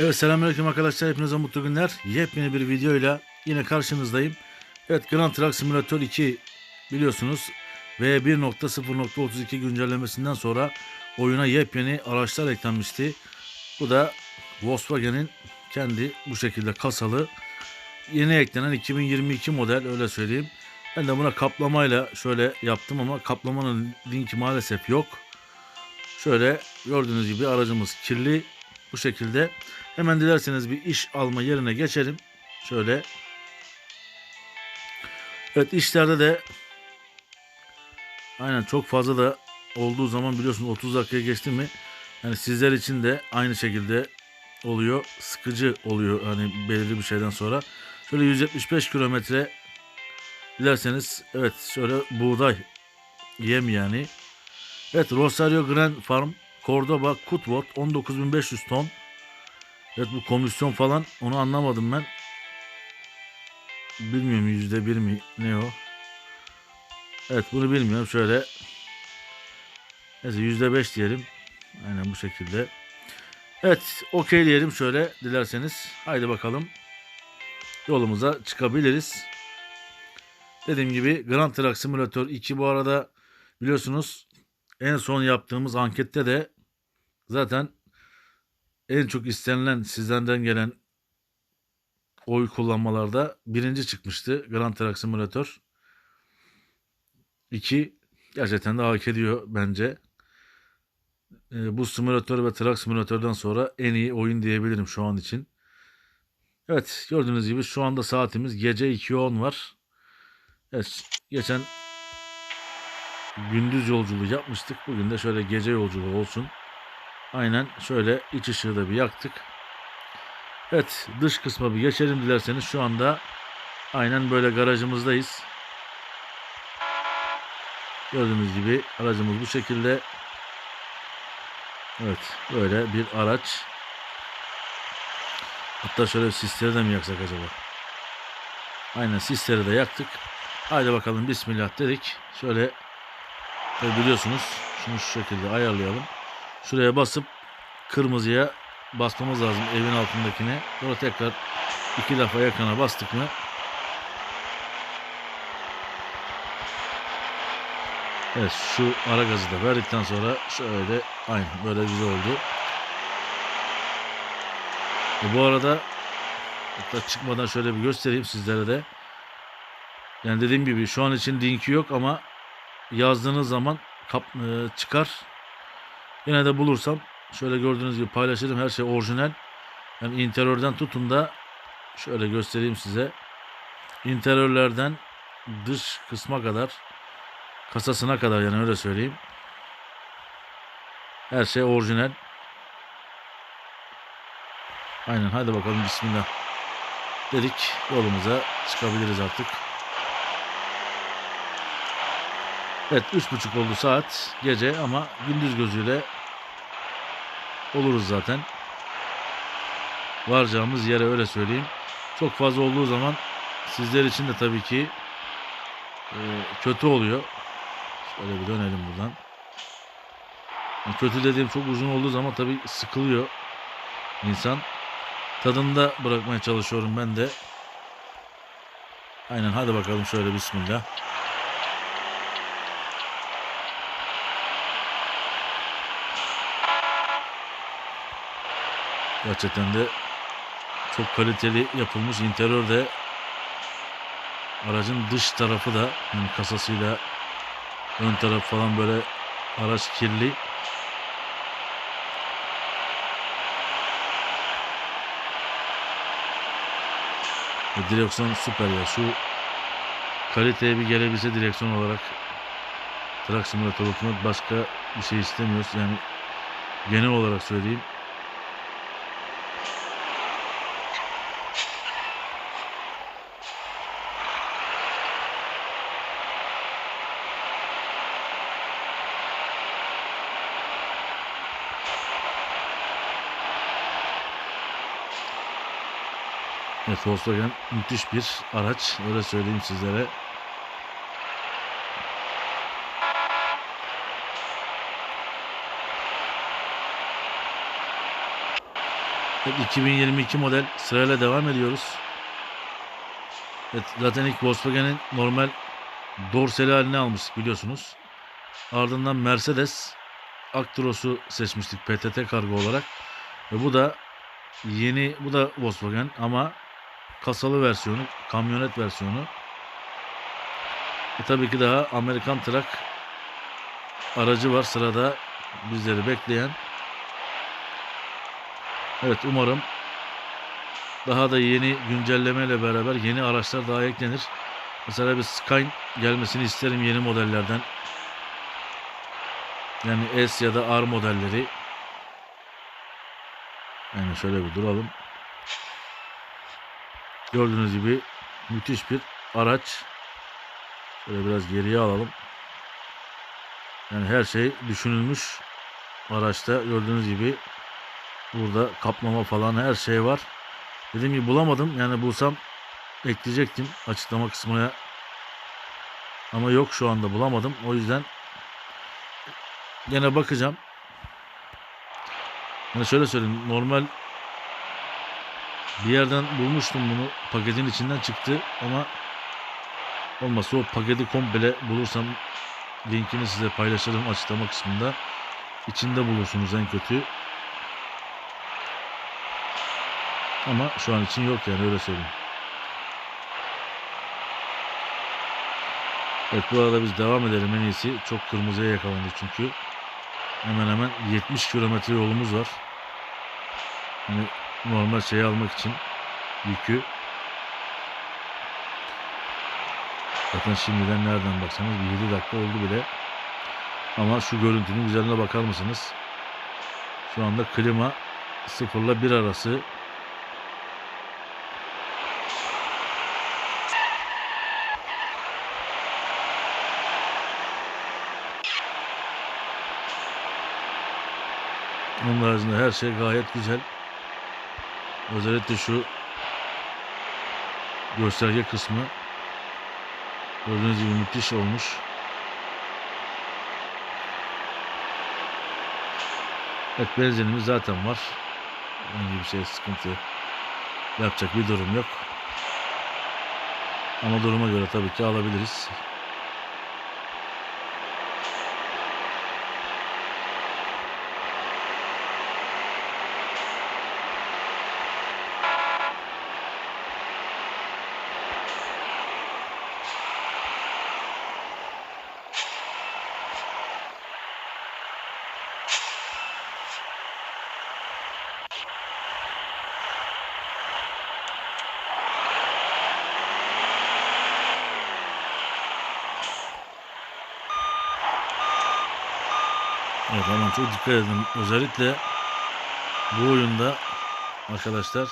Evet selamünaleyküm arkadaşlar hepinize mutlu günler. Yepyeni bir videoyla yine karşınızdayım. Evet Grand Truck Simulator 2 biliyorsunuz ve 1.0.32 güncellemesinden sonra oyuna yepyeni araçlar eklenmişti. Bu da Volkswagen'in kendi bu şekilde kasalı yeni eklenen 2022 model öyle söyleyeyim. Ben de buna kaplamayla şöyle yaptım ama kaplamanın linki maalesef yok. Şöyle gördüğünüz gibi aracımız kirli bu şekilde. Hemen dilerseniz bir iş alma yerine geçelim. Şöyle. Evet işlerde de aynen çok fazla da olduğu zaman biliyorsunuz 30 dakikaya geçti mi yani sizler için de aynı şekilde oluyor. Sıkıcı oluyor hani belirli bir şeyden sonra. Şöyle 175 kilometre dilerseniz evet şöyle buğday yem yani. Evet Rosario Grand Farm Cordoba Kutwot 19.500 ton. Evet bu komisyon falan onu anlamadım ben. Bilmiyorum yüzde bir mi ne o. Evet bunu bilmiyorum şöyle. Neyse yüzde beş diyelim. Aynen bu şekilde. Evet okey diyelim şöyle dilerseniz. Haydi bakalım. Yolumuza çıkabiliriz. Dediğim gibi Grand Truck Simulator 2 bu arada biliyorsunuz en son yaptığımız ankette de zaten en çok istenilen sizlerden gelen oy kullanmalarda birinci çıkmıştı Grand Truck Simulator. 2 gerçekten de hak ediyor bence. Ee, bu simülatör ve truck simülatörden sonra en iyi oyun diyebilirim şu an için. Evet gördüğünüz gibi şu anda saatimiz gece 2.10 var. Evet geçen gündüz yolculuğu yapmıştık. Bugün de şöyle gece yolculuğu olsun. Aynen şöyle iç ışığı da bir yaktık. Evet dış kısma bir geçelim dilerseniz. Şu anda aynen böyle garajımızdayız. Gördüğünüz gibi aracımız bu şekilde. Evet böyle bir araç. Hatta şöyle sisleri de mi yaksak acaba? Aynen sisleri de yaktık. Haydi bakalım bismillah dedik. Şöyle biliyorsunuz şunu şu şekilde ayarlayalım. Şuraya basıp kırmızıya basmamız lazım evin altındakine. Sonra tekrar iki defa yakana bastık mı Evet şu ara gazı da verdikten sonra şöyle aynı böyle güzel oldu. E, bu arada hatta çıkmadan şöyle bir göstereyim sizlere de. Yani dediğim gibi şu an için linki yok ama yazdığınız zaman kap, e, çıkar. Yine de bulursam şöyle gördüğünüz gibi paylaşırım. Her şey orijinal. Yani interiörden tutun da şöyle göstereyim size. İnteriörlerden dış kısma kadar kasasına kadar yani öyle söyleyeyim. Her şey orijinal. Aynen hadi bakalım bismillah. Dedik yolumuza çıkabiliriz artık. Evet üç buçuk oldu saat gece ama gündüz gözüyle oluruz zaten. Varacağımız yere öyle söyleyeyim. Çok fazla olduğu zaman sizler için de tabii ki e, kötü oluyor. Şöyle bir dönelim buradan. Yani kötü dediğim çok uzun olduğu zaman tabii sıkılıyor insan. Tadında bırakmaya çalışıyorum ben de. Aynen hadi bakalım şöyle bismillah. Gerçekten de çok kaliteli yapılmış interiör de aracın dış tarafı da yani kasasıyla ön taraf falan böyle araç kirli. E, direksiyon süper ya. Şu kaliteye bir gelebilse direksiyon olarak Simulator Ultimate başka bir şey istemiyoruz. Yani genel olarak söyleyeyim. Evet, Volkswagen müthiş bir araç. Öyle söyleyeyim sizlere. Evet, 2022 model sırayla devam ediyoruz. Evet, zaten ilk Volkswagen'in normal dorsali halini almıştık biliyorsunuz. Ardından Mercedes Actros'u seçmiştik PTT kargo olarak. Ve bu da yeni, bu da Volkswagen ama kasalı versiyonu, kamyonet versiyonu. E tabii ki daha Amerikan Truck aracı var sırada bizleri bekleyen. Evet umarım daha da yeni güncellemeyle beraber yeni araçlar daha eklenir. Mesela bir Skyline gelmesini isterim yeni modellerden. Yani S ya da R modelleri. Yani şöyle bir duralım. Gördüğünüz gibi müthiş bir araç. Şöyle biraz geriye alalım. Yani her şey düşünülmüş. Araçta gördüğünüz gibi burada kaplama falan her şey var. Dediğim gibi bulamadım. Yani bulsam ekleyecektim açıklama kısmına. Ama yok şu anda bulamadım. O yüzden gene bakacağım. Yani şöyle söyleyeyim. Normal bir yerden bulmuştum bunu. Paketin içinden çıktı ama olmazsa o paketi komple bulursam linkini size paylaşırım açıklama kısmında. İçinde bulursunuz en kötü. Ama şu an için yok yani öyle söyleyeyim. Evet bu arada biz devam edelim en iyisi. Çok kırmızıya yakalandık çünkü. Hemen hemen 70 kilometre yolumuz var. Hani normal şeyi almak için yükü. Zaten şimdiden nereden baksanız bir 7 dakika oldu bile. Ama şu görüntünün güzelliğine bakar mısınız? Şu anda klima 0 ile 1 arası. Onun haricinde her şey gayet güzel. Özellikle şu gösterge kısmı gördüğünüz gibi müthiş olmuş. Evet benzinimiz zaten var. Herhangi bir şey sıkıntı yapacak bir durum yok. Ama duruma göre tabii ki alabiliriz. Evet aman çok dikkat edin. Özellikle bu oyunda arkadaşlar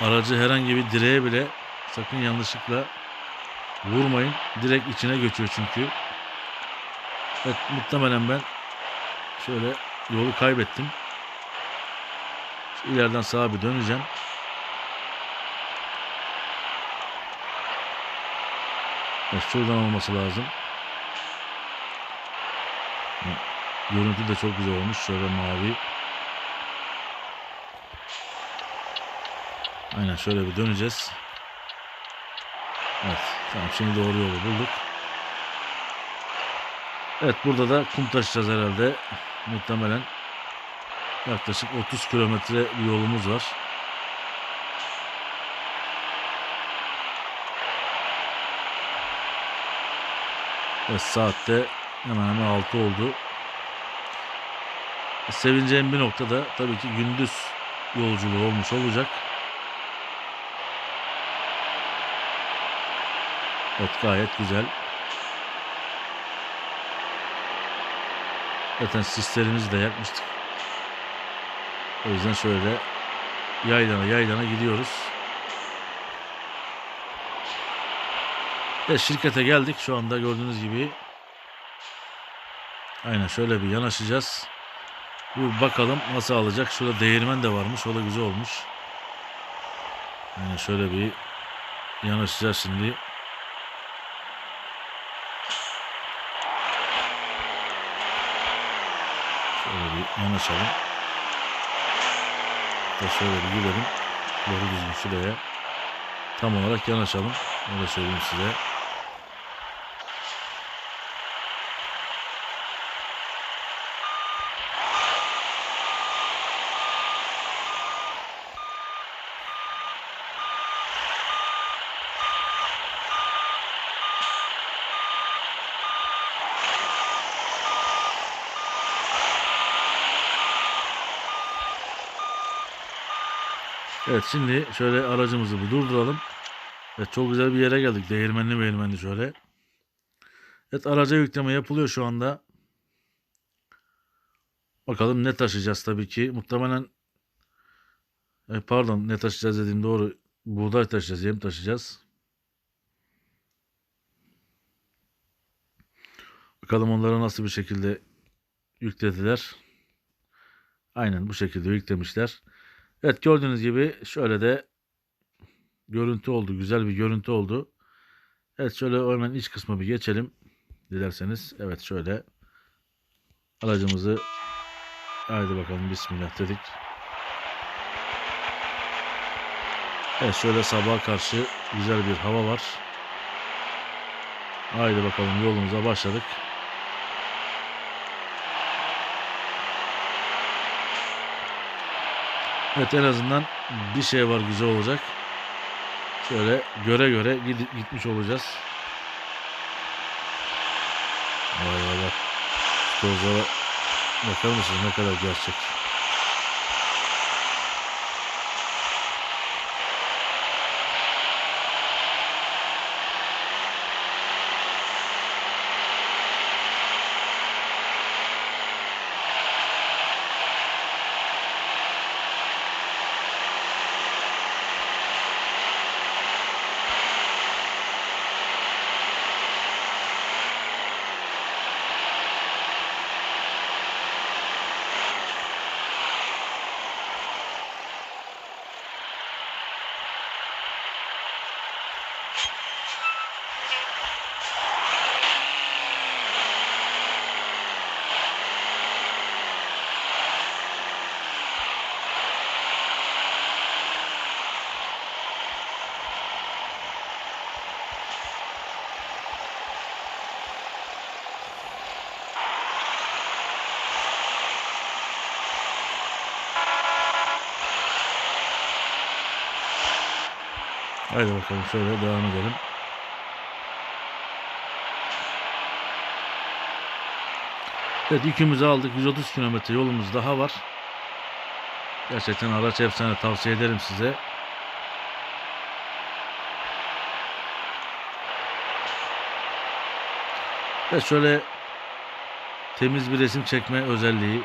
aracı herhangi bir direğe bile sakın yanlışlıkla vurmayın. Direkt içine göçüyor çünkü. Evet muhtemelen ben şöyle yolu kaybettim. Şu ileriden sağa bir döneceğim. Evet, şuradan olması lazım. Görüntü de çok güzel olmuş. Şöyle mavi. Aynen şöyle bir döneceğiz. Evet. Tamam şimdi doğru yolu bulduk. Evet burada da kum taşıyacağız herhalde. Muhtemelen yaklaşık 30 kilometre bir yolumuz var. Evet saatte hemen hemen 6 oldu. Sevineceğim bir noktada tabii ki gündüz yolculuğu olmuş olacak. Evet gayet güzel. Zaten sislerimizi de yakmıştık. O yüzden şöyle yaylana yaylana gidiyoruz. Ve şirkete geldik şu anda gördüğünüz gibi. Aynen şöyle bir yanaşacağız. Bir bakalım nasıl alacak. Şurada değirmen de varmış. O da güzel olmuş. Yani şöyle bir yanaşacağız şimdi. Şöyle bir yanaşalım. Da şöyle bir gidelim. Doğru düzgün şuraya. Tam olarak yanaşalım. Öyle söyleyeyim size. Evet şimdi şöyle aracımızı bir durduralım. Evet çok güzel bir yere geldik. Değirmenli değirmenli şöyle. Evet araca yükleme yapılıyor şu anda. Bakalım ne taşıyacağız tabii ki. Muhtemelen e, pardon ne taşıyacağız dediğim doğru. Buğday taşıyacağız, yem taşıyacağız. Bakalım onları nasıl bir şekilde yüklediler. Aynen bu şekilde yüklemişler. Evet gördüğünüz gibi şöyle de görüntü oldu. Güzel bir görüntü oldu. Evet şöyle hemen iç kısmı bir geçelim. Dilerseniz. Evet şöyle aracımızı haydi bakalım bismillah dedik. Evet şöyle sabaha karşı güzel bir hava var. Haydi bakalım yolumuza başladık. Evet en azından bir şey var güzel olacak. Şöyle göre göre gitmiş olacağız. Vay vay bak. Tozlara bakar mısınız ne kadar gerçek. Haydi bakalım şöyle devam edelim. Evet yükümüzü aldık. 130 kilometre yolumuz daha var. Gerçekten araç efsane tavsiye ederim size. Ve şöyle temiz bir resim çekme özelliği.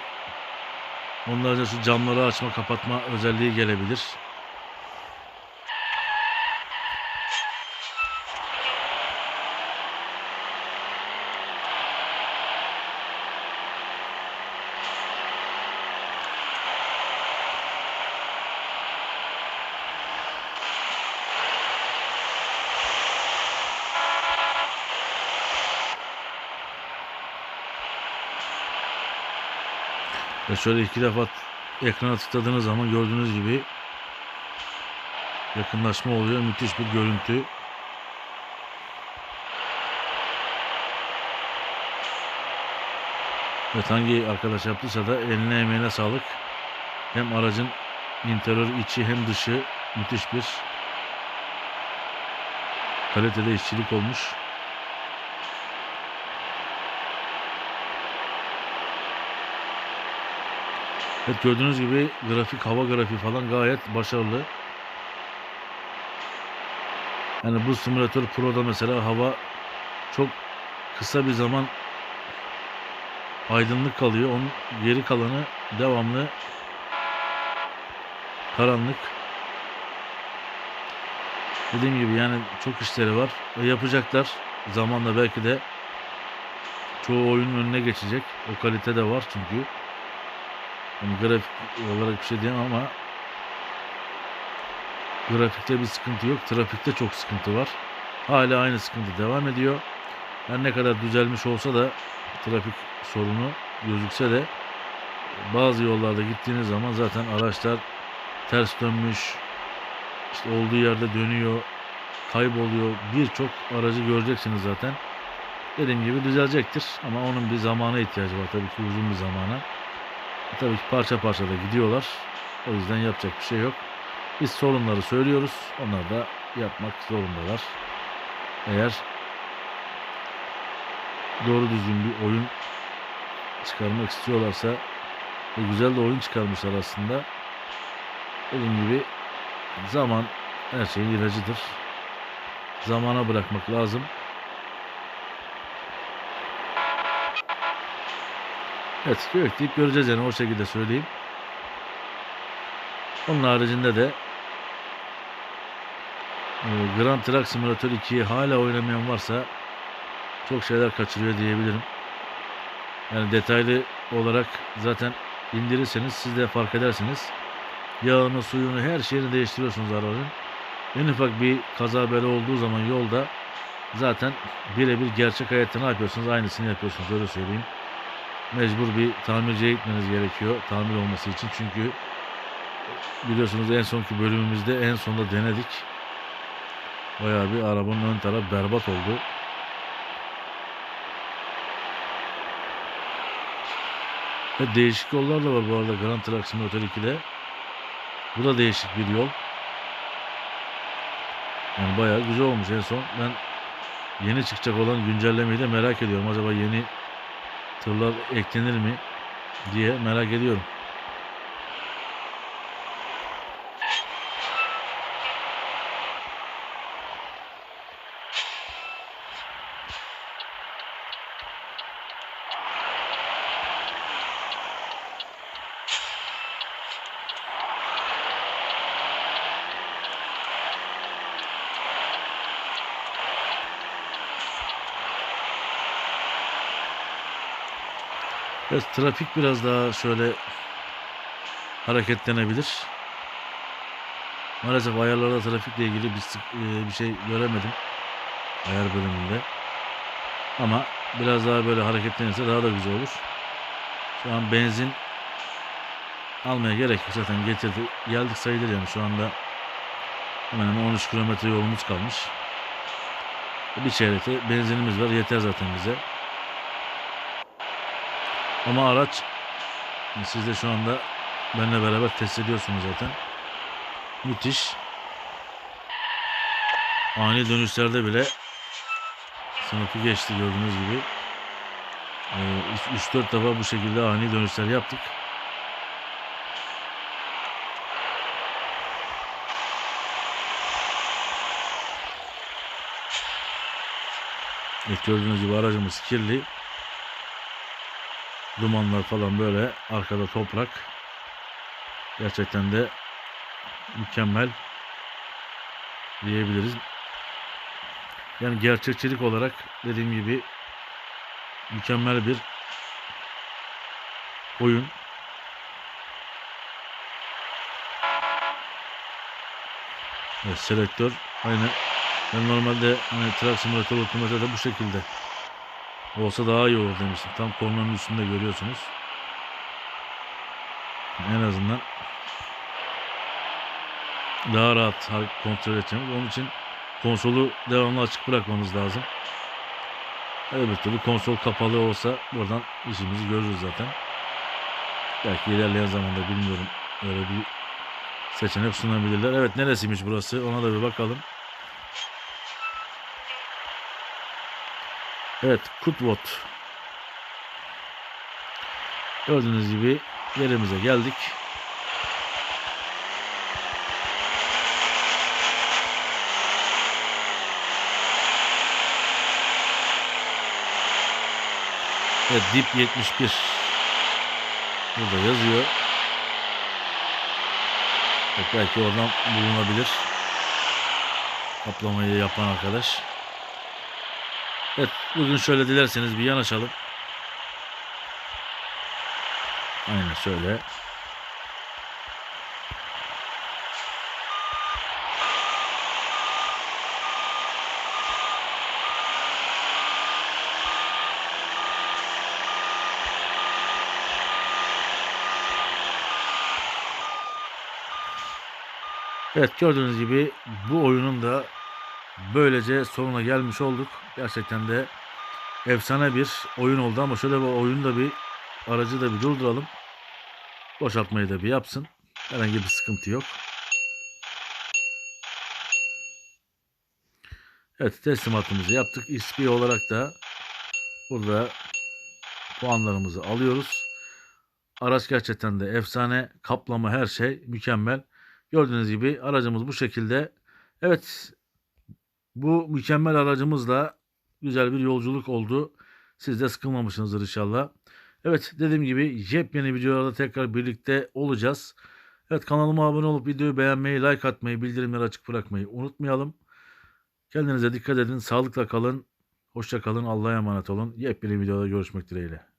Onlarca şu camları açma kapatma özelliği gelebilir. Ve şöyle iki defa ekrana tıkladığınız zaman gördüğünüz gibi yakınlaşma oluyor. Müthiş bir görüntü. Evet hangi arkadaş yaptıysa da eline emeğine sağlık. Hem aracın interior içi hem dışı müthiş bir kalitede işçilik olmuş. Evet gördüğünüz gibi grafik, hava grafiği falan gayet başarılı. Yani bu simülatör Pro'da mesela hava çok kısa bir zaman aydınlık kalıyor. Onun geri kalanı devamlı karanlık. Dediğim gibi yani çok işleri var. Yapacaklar. Zamanla belki de çoğu oyunun önüne geçecek. O kalite de var çünkü. Yani grafik olarak bir şey diyemem ama grafikte bir sıkıntı yok. Trafikte çok sıkıntı var. Hala aynı sıkıntı devam ediyor. Her ne kadar düzelmiş olsa da trafik sorunu gözükse de bazı yollarda gittiğiniz zaman zaten araçlar ters dönmüş, işte olduğu yerde dönüyor, kayboluyor. Birçok aracı göreceksiniz zaten. Dediğim gibi düzelecektir ama onun bir zamana ihtiyacı var tabii ki uzun bir zamana. E, tabii ki parça parça da gidiyorlar. O yüzden yapacak bir şey yok. Biz sorunları söylüyoruz. Onlar da yapmak zorundalar. Eğer doğru düzgün bir oyun çıkarmak istiyorlarsa ve güzel de oyun çıkarmışlar aslında. Dediğim gibi zaman her şeyin ilacıdır. Zamana bırakmak lazım. Evet gökleyip göreceğiz yani o şekilde söyleyeyim. Onun haricinde de e, Grand Truck Simulator 2'yi hala oynamayan varsa çok şeyler kaçırıyor diyebilirim. Yani detaylı olarak zaten indirirseniz siz de fark edersiniz. Yağını, suyunu, her şeyini değiştiriyorsunuz aracın. En ufak bir kaza bela olduğu zaman yolda zaten birebir gerçek hayatta ne yapıyorsunuz aynısını yapıyorsunuz öyle söyleyeyim. Mecbur bir tamirciye gitmeniz gerekiyor tamir olması için çünkü biliyorsunuz en sonki bölümümüzde en sonunda denedik. Bayağı bir arabanın ön tarafı berbat oldu. Ve değişik yollar da var bu arada Grand Truck Simulator 2'de. Bu da değişik bir yol. Yani bayağı güzel olmuş en son. Ben yeni çıkacak olan güncellemeyi de merak ediyorum. Acaba yeni tırlar eklenir mi diye merak ediyorum. Evet, trafik biraz daha şöyle hareketlenebilir. Maalesef ayarlarda trafikle ilgili bir, e, bir şey göremedim. Ayar bölümünde. Ama biraz daha böyle hareketlenirse daha da güzel olur. Şu an benzin almaya gerek yok. Zaten getirdi. Geldik sayılır yani şu anda hemen hemen 13 kilometre yolumuz kalmış. Bir çeyrekte benzinimiz var. Yeter zaten bize. Ama araç siz de şu anda benimle beraber test ediyorsunuz zaten. Müthiş. Ani dönüşlerde bile sınıfı geçti gördüğünüz gibi. 3-4 defa bu şekilde ani dönüşler yaptık. Evet, gördüğünüz gibi aracımız kirli. Dumanlar falan böyle arkada toprak. Gerçekten de mükemmel diyebiliriz. Yani gerçekçilik olarak dediğim gibi mükemmel bir oyun. Evet, selektör aynı ben normalde hani Truck Simulator Ultimate'de bu şekilde olsa daha iyi olur demiştim. Tam kornanın üstünde görüyorsunuz. En azından daha rahat kontrol edeceğimiz. Onun için konsolu devamlı açık bırakmamız lazım. Öbür türlü konsol kapalı olsa buradan işimizi görürüz zaten. Belki ilerleyen zamanda bilmiyorum. Öyle bir seçenek sunabilirler. Evet neresiymiş burası? Ona da bir bakalım. Evet Kutvot. Gördüğünüz gibi yerimize geldik. Evet dip 71. Burada yazıyor. Evet, belki oradan bulunabilir. Kaplamayı yapan arkadaş. Bugün şöyle dilerseniz bir yanaşalım. Aynen şöyle. Evet gördüğünüz gibi bu oyunun da böylece sonuna gelmiş olduk. Gerçekten de efsane bir oyun oldu ama şöyle bir oyunu da bir aracı da bir durduralım. Boşaltmayı da bir yapsın. Herhangi bir sıkıntı yok. Evet teslimatımızı yaptık. XP olarak da burada puanlarımızı alıyoruz. Araç gerçekten de efsane. Kaplama her şey mükemmel. Gördüğünüz gibi aracımız bu şekilde. Evet bu mükemmel aracımızla güzel bir yolculuk oldu. Siz de sıkılmamışsınızdır inşallah. Evet dediğim gibi yepyeni videolarda tekrar birlikte olacağız. Evet kanalıma abone olup videoyu beğenmeyi, like atmayı, bildirimleri açık bırakmayı unutmayalım. Kendinize dikkat edin. Sağlıkla kalın. Hoşça kalın. Allah'a emanet olun. Yepyeni videoda görüşmek dileğiyle.